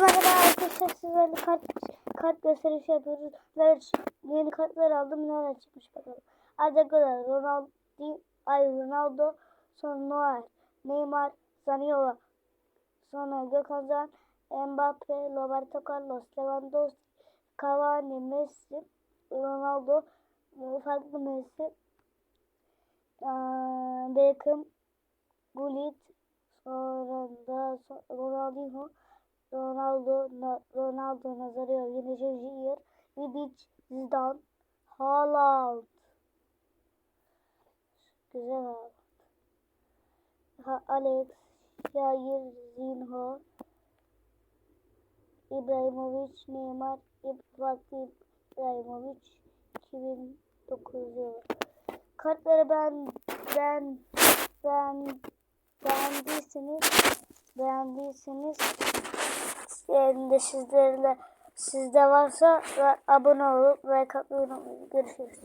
Merhaba arkadaşlar sizlerle kart, kart gösterişi yapıyoruz. Neler, yeni kartlar aldım neler çıkmış bakalım. Arda Ronaldo, Ay Ronaldo, sonra Noel, Neymar, Zaniolo, sonra Gökhan Zan, Mbappe, Roberto Carlos, Lewandowski, Cavani, Messi, Ronaldo, farklı Messi, Beckham, Gullit, sonra da Ronaldinho, Ronaldo, Na- Ronaldo, Nazario, Vinicius Junior, Vidic, Zidane, Haaland. Güzel abi. Ha, Alex, Şair, Zinho, İbrahimovic, Neymar, Fatih İbrahimovic, 2009 yılı. Kartları ben ben ben beğendiyseniz beğendiyseniz de sizlerle sizde varsa abone olup ve katmayı unutmayın. Görüşürüz.